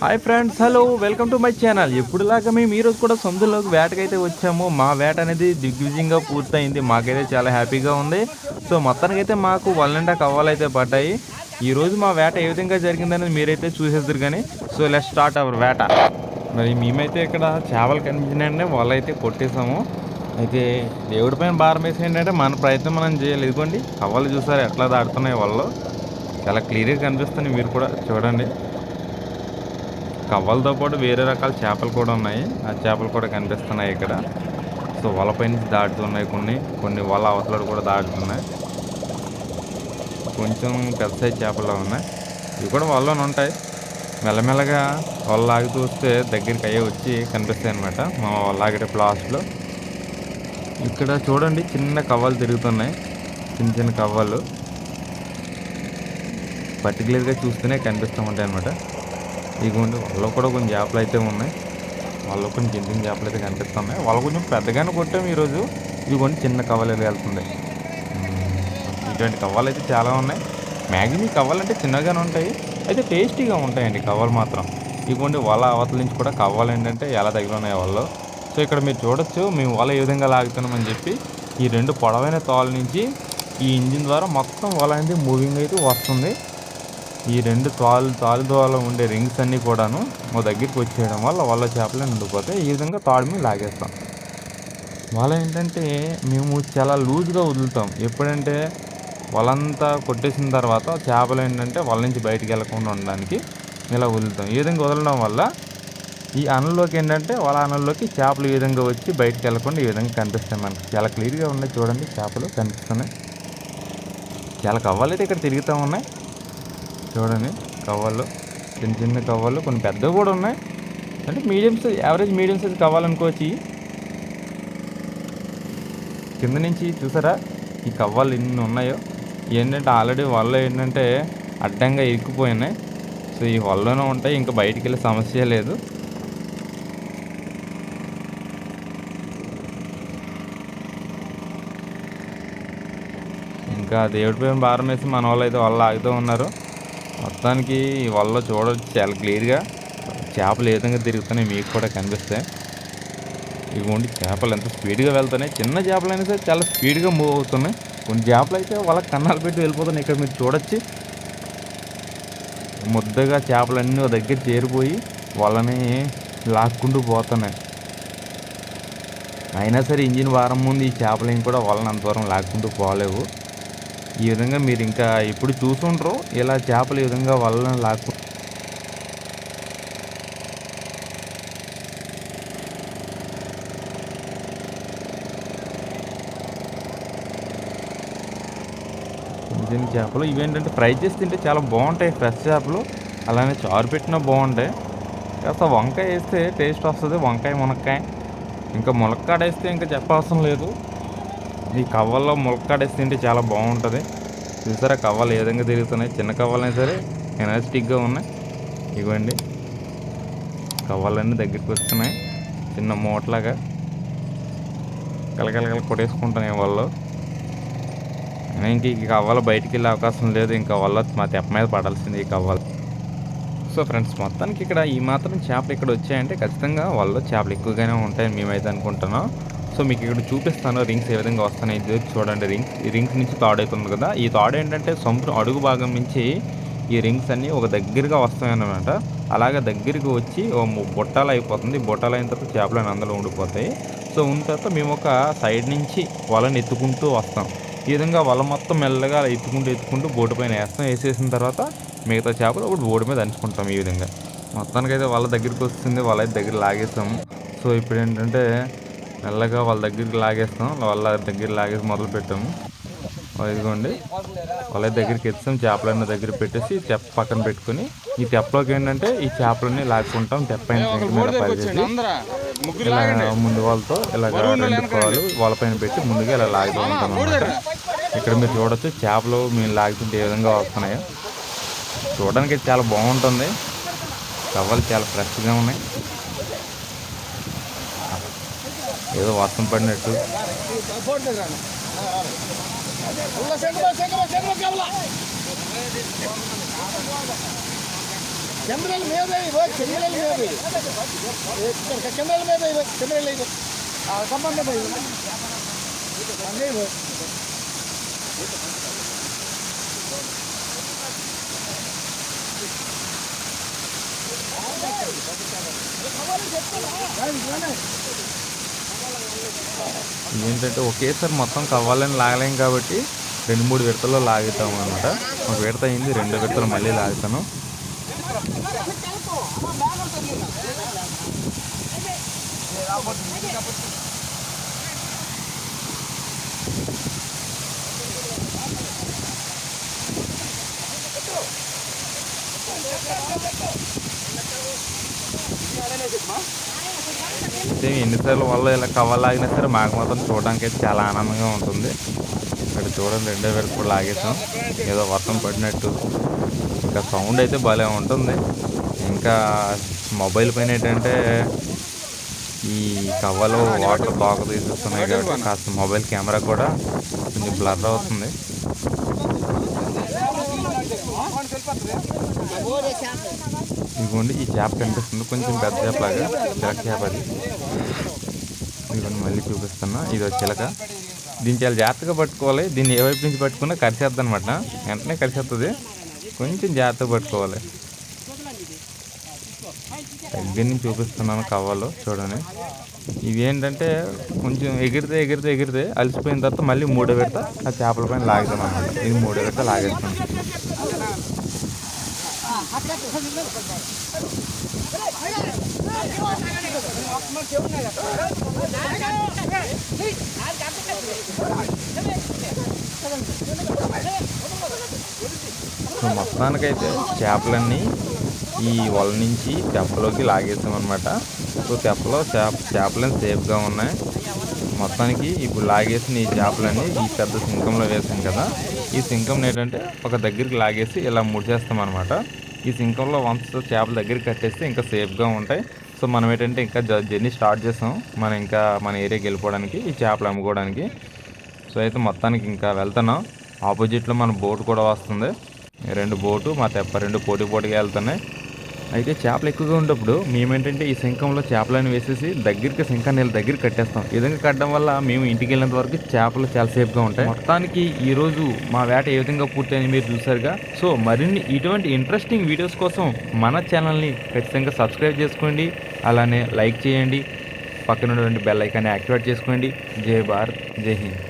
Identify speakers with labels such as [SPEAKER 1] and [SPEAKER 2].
[SPEAKER 1] Hi friends hello welcome to my channel. ఎప్పుడులాగా మేము ఈరోజు కూడా సొంతలోకి వేటకైతే వచ్చాము. మా వేట అనేది దిగ్విజయంగా పూర్తయింది. మాకైతే చాలా హ్యాపీగా ఉంది. సో మొత్తానికి అయితే మాకు వల్లండా కవ్వాలైతే పడ్డాయి. ఈ రోజు మా వేట ఏ విధంగా జరిగిందనేది మీరైతే చూసేద్దరు కానీ సో లెట్ స్టార్ట్ అవర్ వేట. మరి మేమైతే ఇక్కడ చేపలు కనిపించినాయంటే వాళ్ళు అయితే కొట్టేసాము అయితే దేవుడి పైన భారం వేసి ఏంటంటే మన ప్రయత్నం మనం చేయలేదు ఇదిగోండి కవ్వలు చూసారు? ఎట్లా దాడుతున్నాయి వాళ్ళు. చాలా క్లియర్గా కనిపిస్తుంది మీరు కూడా చూడండి. కవ్వలతో పాటు వేరే రకాల చేపలు కూడా ఉన్నాయి. ఆ చేపలు కూడా కనిపిస్తున్నాయి ఇక్కడ. సో వలపై నుంచి దాటుతున్నాయి కొన్ని. కొన్ని వల అవతలడు కూడా దాటుతున్నాయి. కొంచెం పెద్ద సైజ్ చేపలు ఉన్నాయి. ఇవి కూడా వలలోనే ఉంటాయి. మెల్లమెల్లగా వల లాగుతూ వస్తే దగ్గరికి అయ్యే వచ్చి కనిపిస్తాయి అనమాట మా వల ప్లాస్ట్లో లాస్ట్లో ఇక్కడ చూడండి చిన్న కవ్వలు తిరుగుతున్నాయి. చిన్న చిన్న కవ్వలు. పర్టికులర్గా చూస్తూనే కనిపిస్తూ ఉంటాయి అనమాట ఇదిగోండి వాళ్ళు కూడా కొంచెం చేపలు అయితే ఉన్నాయి. వాళ్ళు చిన్న చిన్న చేపలు అయితే కనిపిస్తున్నాయి. వాళ్ళు కొంచెం పెద్దగానే కొట్టాము ఈరోజు. ఇదిగోండి చిన్న కవ్వలు వెళ్తుంది ఇటువంటి కవ్వాలు అయితే చాలా ఉన్నాయి. మ్యాక్సిమం కవ్వాలు అంటే చిన్నగానే ఉంటాయి. అయితే టేస్టీగా ఉంటాయండి కవ్వలు మాత్రం. ఇదిగోండి వల అవతల నుంచి కూడా కవ్వాలు ఏంటంటే ఎలా దగ్గర ఉన్నాయి వాళ్ళు. సో ఇక్కడ మీరు చూడొచ్చు మేము వల ఏ విధంగా లాగుతున్నామని చెప్పి ఈ రెండు పొడవైన తోల నుంచి ఈ ఇంజిన్ ద్వారా మొత్తం వల అనేది మూవింగ్ అయితే వస్తుంది. ఈ రెండు తాలు తాలు ద్వారా ఉండే రింగ్స్ అన్నీ కూడాను మా దగ్గరికి వచ్చేయడం వల్ల వాళ్ళ చేపలే ఉండిపోతే ఈ విధంగా తాడు మీద లాగేస్తాం. వాళ్ళ ఏంటంటే మేము చాలా లూజ్గా వదులుతాం. ఎప్పుడంటే వాళ్ళంతా కొట్టేసిన తర్వాత చేపలు ఏంటంటే వాళ్ళ నుంచి బయటికి వెళ్ళకుండా ఉండడానికి ఇలా వదులుతాం. ఈ విధంగా వదలడం వల్ల ఈ అనల్లోకి ఏంటంటే వాళ్ళ అన్నంలోకి చేపలు ఈ విధంగా వచ్చి బయటకు వెళ్ళకుండా ఈ విధంగా కనిపిస్తాయి మనకి. చాలా క్లియర్గా ఉన్నాయి చూడండి చేపలు కనిపిస్తున్నాయి. చాలా కవ్వాలైతే ఇక్కడ తిరుగుతూ ఉన్నాయి. చూడండి కవ్వాలు చిన్న చిన్న కవ్వాలు కొన్ని పెద్దవి కూడా ఉన్నాయి. అంటే medium size average medium size కవ్వాలనుకోవచ్చు కింద నుంచి చూసారా? ఈ కవ్వాలు ఎన్ని ఉన్నాయో. ఏంటంటే ఆల్రెడీ వల్ల ఏంటంటే అడ్డంగా ఇరుక్కుపోయినాయి. సో ఈ వల్లనే ఉంటాయి. ఇంకా బయటికి వెళ్ళే సమస్య లేదు. ఇంకా దేవుడిపై భారం వేసి మన వాళ్ళు అయితే వాళ్ళు ఆగుతూ ఉన్నారు. మొత్తానికి వల్ల చూడవచ్చు చాలా క్లియర్గా చేపలు ఏ విధంగా తిరుగుతున్నాయి మీకు కూడా కనిపిస్తాయి. ఇవ్వండి చేపలు ఎంత స్పీడ్గా వెళ్తున్నాయి చిన్న చేపలు అయినా సరే చాలా స్పీడ్గా మూవ్ అవుతున్నాయి. కొన్ని చేపలు అయితే వాళ్ళ కన్నాలు పెట్టి వెళ్ళిపోతున్నాయి ఇక్కడ మీరు చూడొచ్చు. ముద్దగా చేపలన్నీ దగ్గర చేరిపోయి వాళ్ళని లాక్కుంటూ పోతున్నాయి. అయినా సరే ఇంజిన్ వారం ముందు ఈ చేపలు కూడా వాళ్ళని అంత దూరం లాక్కుంటూ పోలేవు. ఈ విధంగా మీరు ఇంకా ఎప్పుడు చూసుండ్రు? ఇలా చేపలు ఈ విధంగా వలన లాక్కు చిన్న చేపలు? ఇవేంటంటే ఫ్రై చేసి తింటే చాలా బాగుంటాయి ఫ్రెష్ చేపలు. అలానే చారు పెట్టినా బాగుంటాయి. కాస్త వంకాయ వేస్తే టేస్ట్ వస్తుంది. వంకాయ మునక్కాయ. ఇంకా ములక్కాడ వేస్తే ఇంకా చెప్పవసరం లేదు. ఈ కవ్వల్లో ములక్కాడేసి తింటే చాలా బాగుంటుంది. చూసారా కవ్వలు ఏ విధంగా తిరుగుతున్నాయి? చిన్న కవ్వలైనా సరే ఎనర్జెటిక్గా ఉన్నాయి. ఇవ్వండి. కవ్వాలన్నీ దగ్గరికి వస్తున్నాయి. చిన్న మూటలాగా కలకలకల కొట్టేసుకుంటున్నాయి వాళ్ళు. ఇంక ఈ కవ్వాలు బయటికి వెళ్ళే అవకాశం లేదు. ఇంకా వాళ్ళ మా తెప్ప మీద పడాల్సింది ఈ కవ్వలు. సో ఫ్రెండ్స్ మొత్తానికి ఇక్కడ ఈ మాత్రం చేపలు ఇక్కడ వచ్చాయంటే ఖచ్చితంగా వాళ్ళు చేపలు ఎక్కువగానే ఉంటాయని మేమైతే అనుకుంటున్నాం. సో మీకు ఇక్కడ చూపిస్తాను రింగ్స్ ఏ విధంగా వస్తున్నాయి. ఇది చూడండి రింగ్స్ ఈ రింగ్స్ నుంచి తాడు అవుతుంది కదా. ఈ తాడు ఏంటంటే సముద్రం అడుగు భాగం నుంచి ఈ రింగ్స్ అన్నీ ఒక దగ్గరగా వస్తాయన్నమాట అలాగే దగ్గరికి వచ్చి ఓ బుట్టాలు అయిపోతుంది. బుట్టాలు అయిన తర్వాత చేపలు అందులో ఉండిపోతాయి. సో ఉన్న తర్వాత మేము ఒక సైడ్ నుంచి వలని ఎత్తుకుంటూ వస్తాం. ఈ విధంగా వల మొత్తం మెల్లగా ఎత్తుకుంటూ ఎత్తుకుంటూ బోటు పైన వేస్తాం. వేసేసిన తర్వాత మిగతా చేపలు ఒకటి బోటు మీద అంచుకుంటాం ఈ విధంగా. మొత్తానికైతే వాళ్ళ దగ్గరికి వస్తుంది. వాళ్ళ దగ్గర లాగేస్తాం సో ఇప్పుడు ఏంటంటే మెల్లగా వాళ్ళ దగ్గరికి లాగేస్తాం. వాళ్ళ దగ్గర లాగేసి మొదలు పెట్టాము. ఇదిగోండి. వాళ్ళ దగ్గరికి ఎత్తాం చేపలన్నీ దగ్గర పెట్టేసి తెప్ప పక్కన పెట్టుకొని ఈ తెప్పలోకి ఏంటంటే ఈ చేపలన్నీ లాక్కుంటాం. తెప్ప మీద పరిచేసి ఇలా ముందు వాళ్ళతో ఇలాగ రెండు పాలు వాళ్ళ పైన పెట్టి ముందుగా ఇలా లాగుతూ ఉంటాం అన్నమాట. ఇక్కడ మీరు చూడొచ్చు చేపలు మేము లాగుతుంటే ఏ విధంగా వస్తున్నాయో. చూడడానికి చాలా బాగుంటుంది. కవ్వలు చాలా ఫ్రెష్గా ఉన్నాయి. ఏదో వర్షం పడినట్టు
[SPEAKER 2] చంద్రుల మీద ఇవ్వ మీద ఇక్కడ మీద ఇవ్వ ఆ సంబంధం ఇవ్వ
[SPEAKER 1] ఏంటంటే ఒకేసారి మొత్తం కవ్వాలని లాగలేం కాబట్టి రెండు మూడు విడతల్లో లాగుతాం అనమాట ఒక విడత అయింది రెండు విడతలు మళ్ళీ లాగుతాను అయితే ఎన్నిసార్లు వల్ల ఇలా కవ్వ లాగినా సరే మాకు మాత్రం చూడడానికి అయితే చాలా ఆనందంగా ఉంటుంది. ఇక్కడ చూడండి రెండో వేలకు కూడా లాగేసాం. ఏదో వర్షం పడినట్టు. ఇంకా సౌండ్ అయితే భలే ఉంటుంది. ఇంకా మొబైల్ పైన ఏంటంటే ఈ కవ్వలో వాటర్ బాగా తీసేస్తున్నాయి కాబట్టి కాస్త మొబైల్ కెమెరా కూడా కొంచెం బ్లర్ అవుతుంది. ఇదిగోండి ఈ చేప కనిపిస్తుంది. కొంచెం పెద్ద చేప లాగా చిలక చేప అది. ఇదిగోండి మళ్ళీ చూపిస్తున్నా. ఇది చిలక. దీన్ని చాలా జాగ్రత్తగా పట్టుకోవాలి. దీన్ని ఏ వైపు నుంచి పట్టుకున్నా కరిసేద్ది అనమాట వెంటనే కరిసేస్తుంది కొంచెం జాగ్రత్తగా పట్టుకోవాలి. దగ్గర నుంచి చూపిస్తున్నాను కవ్వలు చూడండి. ఇవేంటంటే కొంచెం ఎగిరితే ఎగిరితే ఎగిరితే అలసిపోయిన తర్వాత మళ్ళీ మూడో విడత ఆ చేపల పైన లాగుతాం అనమాట ఇది మూడో విడత లాగేస్తాం. మొత్తానికైతే చేపలన్నీ ఈ వల నుంచి తెప్పలోకి లాగేసామన్నమాట. సో తెప్పలో చేప చేపలన్నీ సేఫ్గా ఉన్నాయి. మొత్తానికి ఇప్పుడు లాగేసిన ఈ చేపలన్నీ ఈ పెద్ద సింకంలో వేసాం కదా. ఈ సింకం ఏంటంటే ఒక దగ్గరికి లాగేసి ఇలా ముడిచేస్తాం అనమాట ఈ సింకంలో వన్స్ చేపల దగ్గర కట్టేస్తే ఇంకా సేఫ్గా ఉంటాయి. సో మనం ఏంటంటే ఇంకా జ- జర్నీ స్టార్ట్ చేసాం. మనం ఇంకా మన ఏరియాకి వెళ్ళిపోవడానికి ఈ చేపలు అమ్ముకోవడానికి. సో అయితే మొత్తానికి ఇంకా వెళ్తున్నాం. ఆపోజిట్లో మన బోట్ కూడా వస్తుంది. రెండు బోటు మా తెప్ప రెండు పోటీ పోటీగా వెళ్తున్నాయి. అయితే చేపలు ఎక్కువగా ఉన్నప్పుడు మేమేంటంటే ఈ శంఖంలో చేపలను వేసేసి దగ్గరికి శంఖ నీళ్ళ దగ్గర కట్టేస్తాం. ఈ విధంగా కట్టడం వల్ల మేము ఇంటికి వెళ్ళినంత వరకు చేపలు చాలా సేఫ్గా ఉంటాయి. మొత్తానికి ఈ రోజు మా వేట ఏ విధంగా పూర్తయింది మీరు చూసారుగా. సో మరిన్ని ఇటువంటి ఇంట్రెస్టింగ్ వీడియోస్ కోసం మన ఛానల్ని ఖచ్చితంగా సబ్స్క్రైబ్ చేసుకోండి. అలానే లైక్ చేయండి. పక్కన ఉన్నటువంటి బెల్ ఐకాన్ని యాక్టివేట్ చేసుకోండి. జై భారత్ జై హింద్.